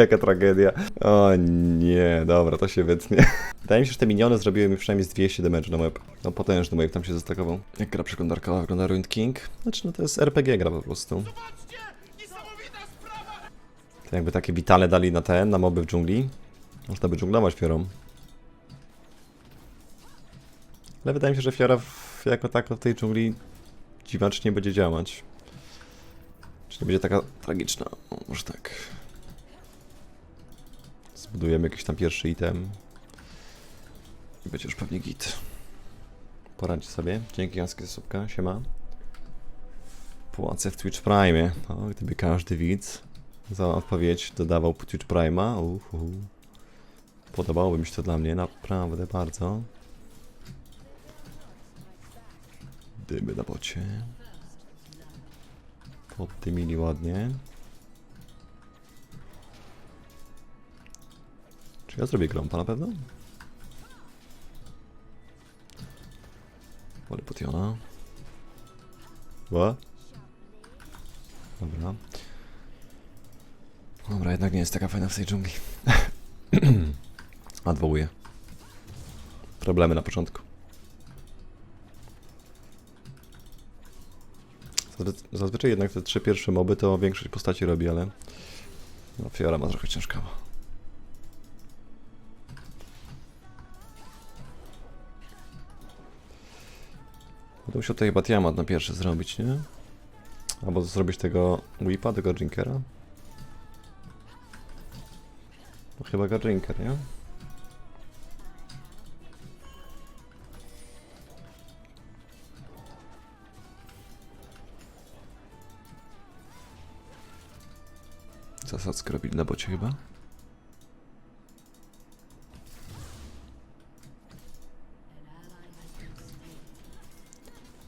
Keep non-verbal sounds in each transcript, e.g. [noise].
Jaka tragedia. O nie, dobra, to się wytnie. [laughs] Wydaje mi się, że te miniony zrobiły mi przynajmniej z 200 damage na web. No potężny wave tam się zastakował. Jak gra przeglądarkowa wygląda Ruined King? Znaczy, no to jest RPG gra po prostu. To jakby takie witale dali na ten, na moby w dżungli. Można by dżunglować fiorą. Ale wydaje mi się, że fiora w, jako tako w tej dżungli dziwacznie będzie działać. Czy nie będzie taka tragiczna? O, może tak. Zbudujemy jakiś tam pierwszy item. I będzie już pewnie git. Poradź sobie. Dzięki Jaski za słupka. Siema. Płacę w Twitch Prime. O, gdyby każdy widz za odpowiedź dodawał Twitch Prime'a. Uhu. Podobałoby mi się to dla mnie naprawdę bardzo. Dymy na bocie. Poddymili ładnie. Ja zrobię grąpa na pewno? Wolę potiona. Ła? Dobra. Dobra, jednak nie jest taka fajna w tej dżungli. [clears throat] Odwołuję. Problemy na początku. Zazwy- Zazwyczaj jednak te trzy pierwsze moby to większość postaci robi, ale no, Fiora ma trochę ciężkawo. Będę musiał tutaj chyba Tiamat na pierwszy zrobić, nie? Albo zrobić tego Whipa, tego Jinkera. No chyba go Jinker, nie? Zasadzkę robili na bocie chyba.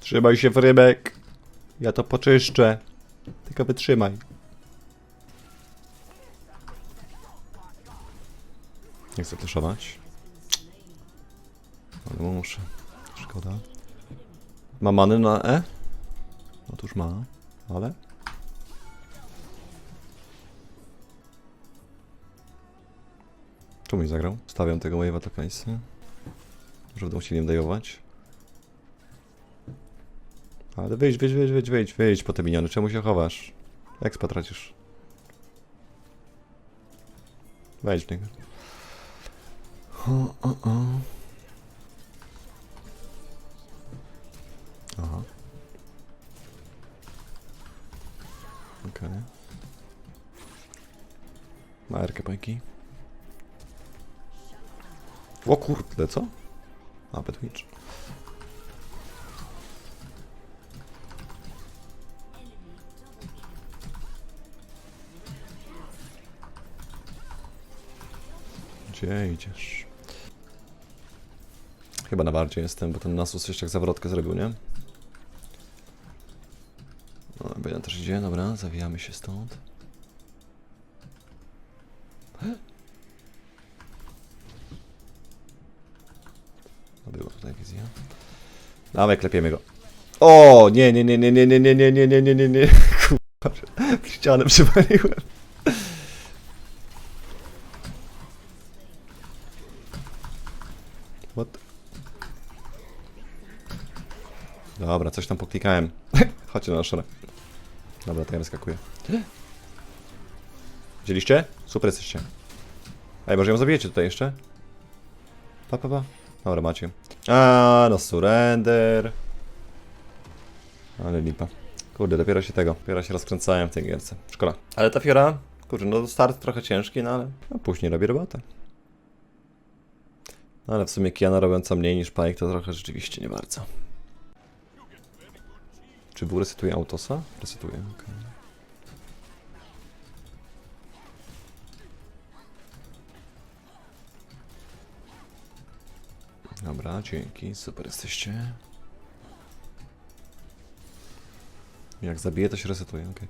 Trzymaj się, Frybek. Ja to poczyszczę. Tylko wytrzymaj. Nie chcę fleszować. Ale muszę. Szkoda. Ma many na E? Otóż ma, ale... Czemu nie zagrał? Stawiam tego wave'a do końca. Może będą chcieli dajować. Ale wyjdź, wyjdź, wyjdź, wyjdź, wyjdź, wyjdź po te miniony. Czemu się chowasz? Jak spatracisz? Wejdź w niego. O, o, o. Aha. Okej. Ma erkę pajki. O kurde, co? A, Bedwitch. Gdzie idziesz? Chyba na warcie jestem, bo ten Nasus jeszcze jak zawrotkę zrobił, nie? No, Bejna też idzie, dobra, zawijamy się stąd. No była tutaj wizja. Dawaj, klepiemy go. O, nie, nie, nie, nie, nie, nie, nie, nie, nie, nie, nie, nie, nie. Kurwa, w ścianę przywaliłem. What? Dobra, coś tam poklikałem. [laughs] Chodźcie na szorę. Dobra, to ja wyskakuję. Widzieliście? Super jesteście. Ej, może ją zabijecie tutaj jeszcze? Pa, pa, pa. Dobra, macie. A, no surrender. Ale lipa. Kurde, dopiero się tego, dopiero się rozkręcałem w tej gierce. Szkoda. Ale ta fiora, kurde, no start trochę ciężki, no ale no, później robi robotę. No ale w sumie Kiana robiąca mniej niż Pike to trochę rzeczywiście nie bardzo. Czy był resetuje autosa? Resetuje, okej. Dobra, dzięki, super jesteście. Jak zabiję, to się resetuje, okej.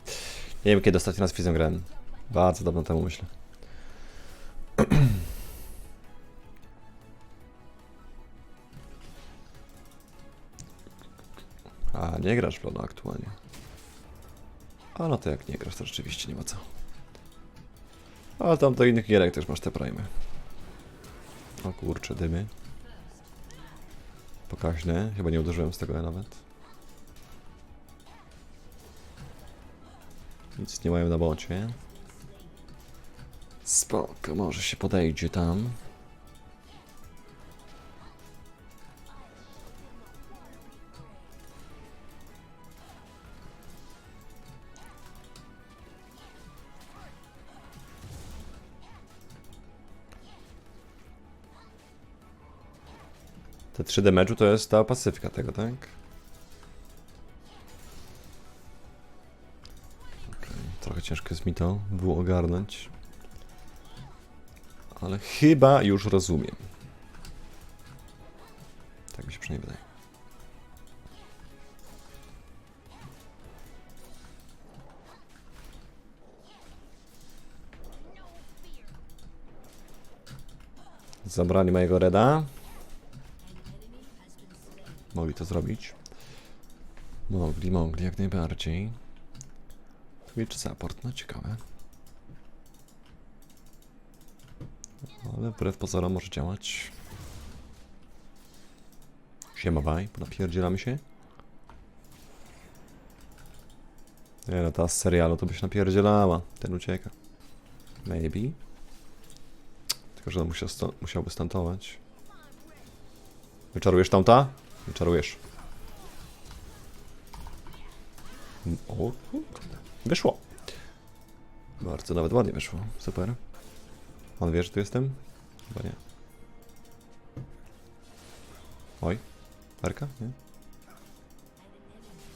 Nie wiem, kiedy ostatni raz Fizem grałem. Bardzo dawno temu, myślę. Nie grasz w aktualnie. A no to jak nie grasz, to rzeczywiście nie ma co. A tam do innych gierek też masz te primy. O kurcze, dymy. Pokaźne, chyba nie uderzyłem z tego nawet. Nic nie mają na bocie. Spoko, może się podejdzie tam. Te 3 damage'u to jest ta pasyfika tego, tak? Okej, Trochę ciężko jest mi to było ogarnąć. Ale chyba już rozumiem. Tak mi się przynajmniej wydaje. Zabrali mojego reda. Mogli to zrobić. Mogli, mogli, jak najbardziej. Twitch support, no ciekawe. Ale wbrew pozorom może działać. Siema baj, napierdzielamy się. Nie no, ta z serialu to by się napierdzielała. Ten ucieka. Maybe. Tylko, że on musiał sto- musiałby stantować. Wyczarujesz tamta? Wyczarujesz. O. Wyszło. Bardzo nawet ładnie wyszło. Super. On wie, że tu jestem? Chyba nie. Oj. Erka? Nie?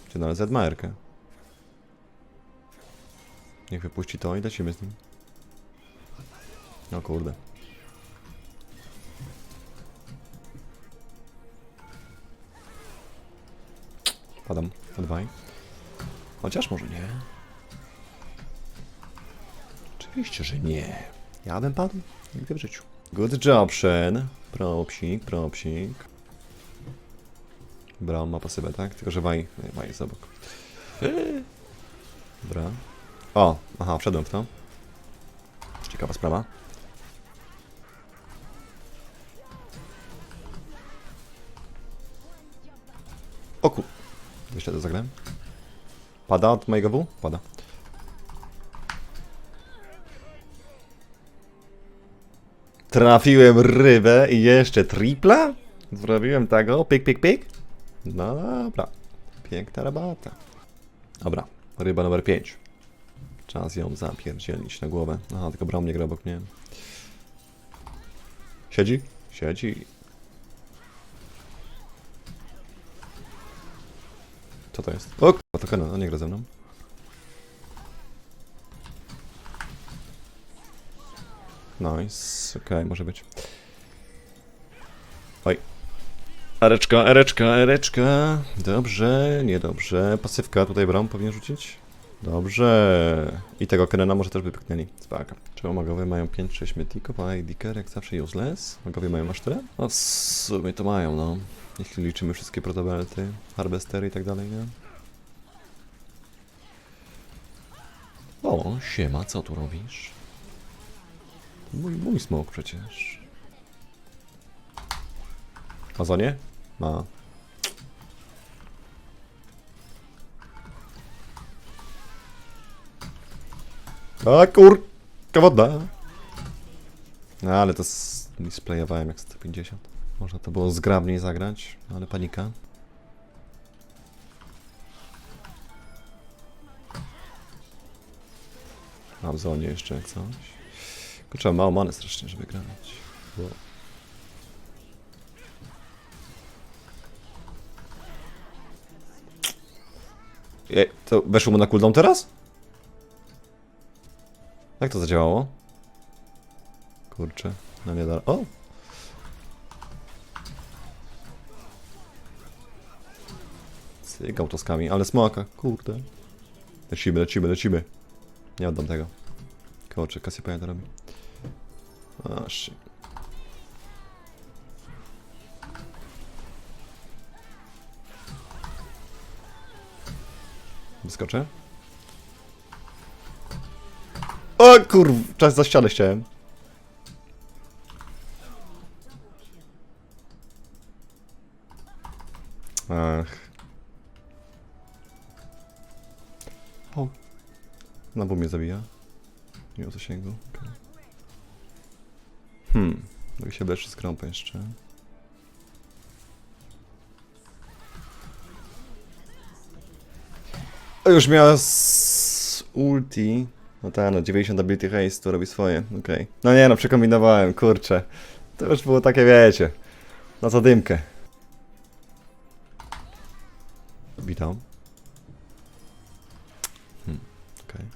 Czy nawet Z ma Erkę? Niech wypuści to i lecimy z nim. O kurde. Padam. Odwaj. Chociaż może nie. Oczywiście, że nie. Ja bym padł? Nigdy w życiu. Good job, Shen. Propsik, propsik. Brown ma pasywę, tak? Tylko, że Waj, Waj jest obok. Dobra. O, aha, wszedłem w to. Ciekawa sprawa. Jeszcze zagrałem. Pada od mojego W? Pada. Trafiłem rybę i jeszcze tripla? Zrobiłem tego, pik, pik, pik. No dobra. Piękna rabata. Dobra, ryba numer 5. Czas ją zapierdzielić na głowę. Aha, tylko Bram nie gra obok mnie. Siedzi? Siedzi. Co to jest? O, k***a, to Kenan, on nie gra ze mną. Nice, okej, może być. Oj. Ereczka, ereczka, ereczka. Dobrze, niedobrze. Pasywka tutaj Bram powinien rzucić. Dobrze. I tego Kenena może też by pyknęli. Spaka. Czemu magowie mają 5-6 mythików, a Dicker jak zawsze useless? Magowie mają aż tyle? No w sumie to mają, no. Jeśli liczymy wszystkie protobelty, harvestery i tak dalej, nie? O, siema, co tu robisz? Mój, mój smok przecież. A za nie? Ma. A kurka woda. No ale to misplayowałem jak 150. Można to było zgrabniej zagrać, ale panika. Mam zonie jeszcze jak coś. Kurczę, mało many strasznie, żeby grać. Bo... Je, to weszło mu na cooldown teraz? Jak to zadziałało? Kurczę, no nie da... O! Cygał toskami, ale smaka, kurde. Lecimy, lecimy, lecimy. Nie oddam tego. Kurczę, Cassiopeia to robi. A, shit. Wyskoczę? Kurw, czas za ścianę chciałem. Ach. O. Na mnie zabija. Nie o zasięgu. Okay. Hmm. Mogę się bleszy z jeszcze. Już miała z ulti. No tak, no 90 ability haste to robi swoje, okej. No nie no, przekombinowałem, kurczę. To już było takie, wiecie, na zadymkę. Witam. Hmm, okej.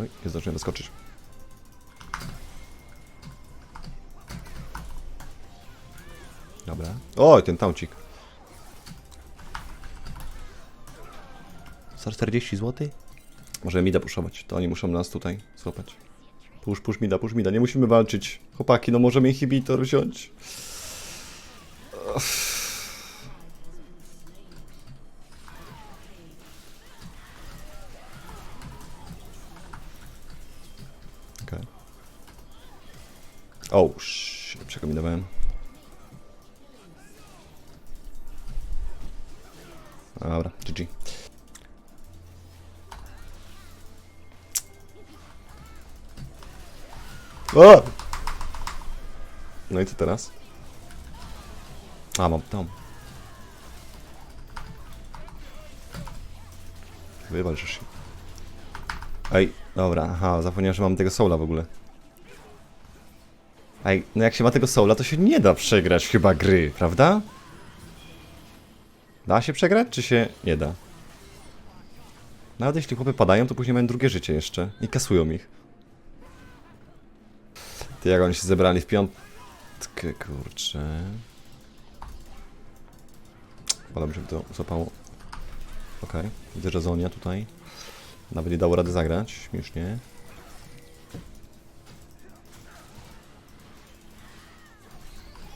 Oj, nie zdążyłem wyskoczyć. Dobra. Oj, ten taucik. Za 40 zł? Możemy mida puszować, to oni muszą nas tutaj złapać. Push, push mida, push mida, nie musimy walczyć. Chłopaki, no możemy inhibitor wziąć. Okej. O, shit, przekombinowałem. Dobra, GG. O! No i co teraz? A, mam tam. Wywalczysz się. Ej, dobra, aha, zapomniałem, że mam tego soula w ogóle. Ej, no jak się ma tego soula, to się nie da przegrać chyba gry, prawda? Da się przegrać, czy się nie da? Nawet jeśli chłopy padają, to później mają drugie życie jeszcze i kasują ich. Ty, jak oni się zebrali w piątkę, kurczę. Wolałbym, żeby to złapało. Okej, widzę, że Zonia tutaj nawet nie dało rady zagrać, śmiesznie.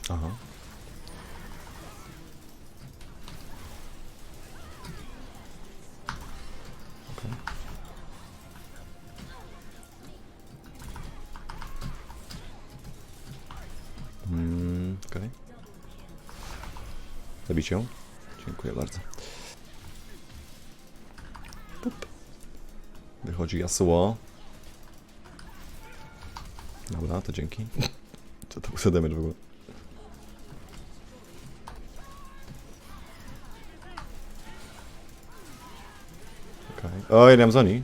Aha. Zabić ją? Dziękuję bardzo. Pup. Wychodzi Yasuo. Dobra, to dzięki. Co to był za damage w ogóle? Okej. O, ja nie mam zoni.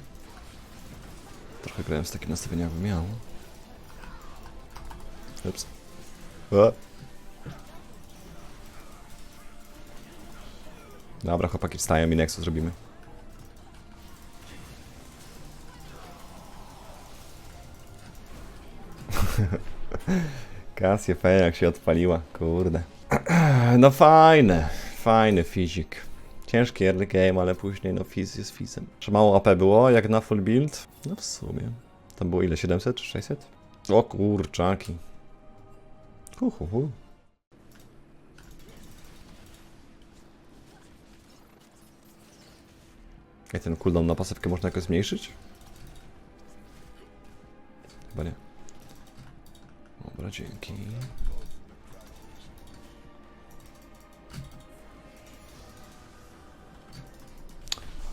Trochę grałem z takim nastawieniem, jakbym miał. Ups. O. Dobra, chłopaki wstają i Nexus zrobimy. [laughs] Kasję fajnie jak się odpaliła, kurde. [clears throat] No fajne, fajny fizik. Ciężki early game, ale później no fiz jest fizem. Że mało AP było, jak na full build? No w sumie. Tam było ile, 700 czy 600? O kurczaki. Hu, hu, hu. Jak ten cooldown na pasywkę można jakoś zmniejszyć? Chyba nie. Dobra, dzięki.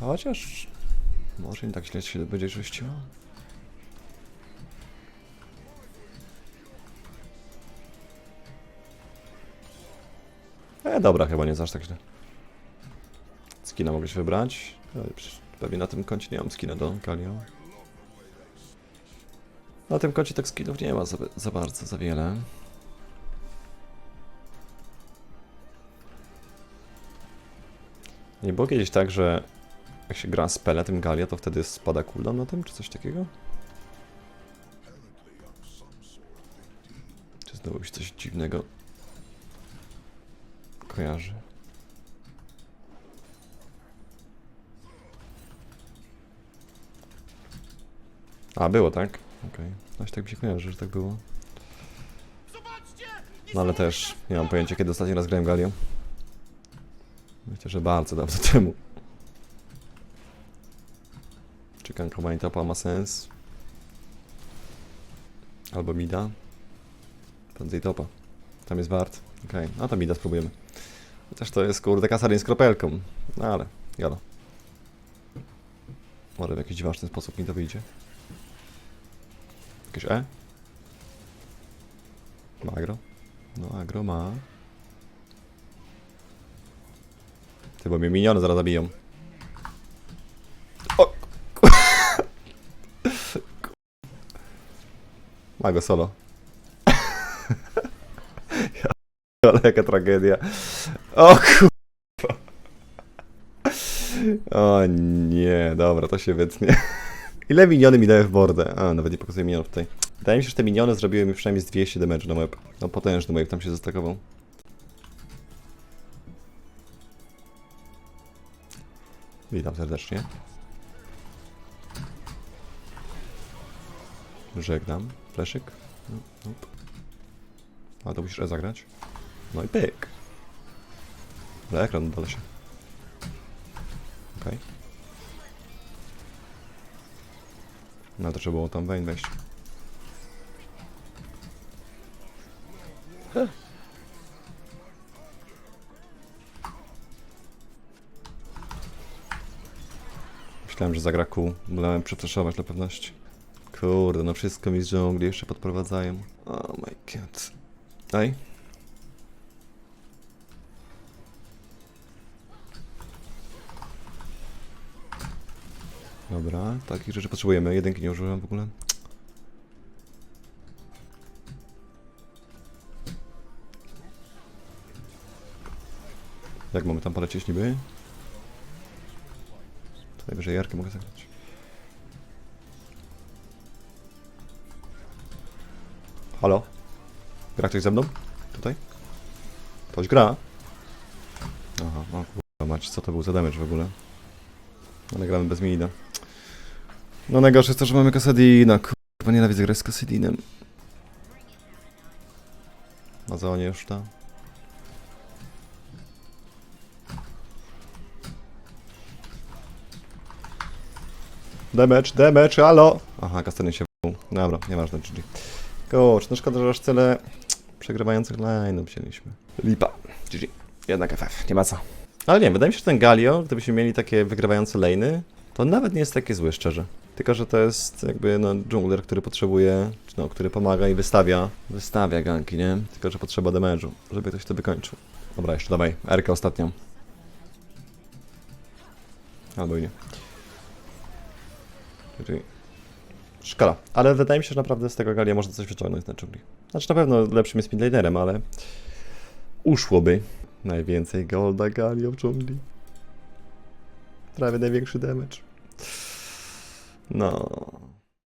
Chociaż... Może nie tak źle się będzie czyściło. E, dobra, chyba nie jest aż tak źle. Skina mogę się wybrać. Ale przecież Pewnie na tym koncie nie mam skina do Galio. Na tym koncie tak skinów nie ma za, za bardzo, za wiele. Nie było kiedyś tak, że jak się gra z peletem Galia, to wtedy spada cooldown na tym, czy coś takiego? Czy znowu coś dziwnego kojarzy? A, było tak? Okej. Okay. tak mi się kojarzy, że tak było. No ale też nie mam pojęcia, kiedy ostatni raz grałem Galią. Myślę, że bardzo dawno [laughs] temu. Czy Gankowanie topa ma sens. Albo mida. Prędzej topa. Tam jest wart. Okej, no to mida spróbujemy. Chociaż to jest kurde kasarin z kropelką. No ale, jalo. Może w jakiś dziwaczny sposób mi to wyjdzie. Jakieś E? Ma agro? No agro ma. Ty, bo mnie miniony zaraz zabiją. O! Ma go solo. ja, [laughs] ale jaka tragedia. O kurwa. O nie, dobra, to się wytnie. Ile miniony mi daje w bordę? A, nawet nie pokazuję minionów tutaj. Wydaje mi się, że te miniony zrobiły mi przynajmniej z 200 damage na web. No potężny wave tam się zastakował. Witam serdecznie. Żegnam. Fleszyk. No, nope. A to musisz E zagrać. No i pyk. Ale ekran dole się. Okej. No to trzeba było tam wejść. Myślałem, że zagra kół. Wolałem przetraszować dla pewności. Kurde, no wszystko mi z dżungli jeszcze podprowadzają. Oh my god. Ej. Dobra, takich rzeczy potrzebujemy. Jedynki nie użyłem w ogóle. Jak mamy tam polecieć niby? To najwyżej jarkę mogę zagrać. Halo? Gra ktoś ze mną? Tutaj? Ktoś gra? Aha, o kurwa mać, co to był za damage w ogóle? Ale gramy bez mina. No najgorsze jest to, że mamy Kasadina, kurwa nienawidzę grać z Kasadinem. Na zonie już ta. Damage, damage, halo! Aha, Kasadin się w***ł. Dobra, nieważne, GG. Kurczę, no szkoda, że aż tyle przegrywających line wzięliśmy. Lipa. GG. Jednak FF, nie ma co. Ale nie, wydaje mi się, że ten Galio, gdybyśmy mieli takie wygrywające lane'y, to nawet nie jest takie złe, szczerze. Tylko, że to jest jakby no, dżungler, który potrzebuje, no, który pomaga i wystawia, wystawia ganki, nie? Tylko, że potrzeba damage'u, żeby ktoś to wykończył. Dobra, jeszcze dawaj, Erkę ostatnią. Albo i nie. Szkoda, ale wydaje mi się, że naprawdę z tego Galia można coś wyciągnąć na dżungli. Znaczy na pewno lepszym jest midlanerem, ale uszłoby. Najwięcej golda Galio w dżungli. Prawie największy damage. No.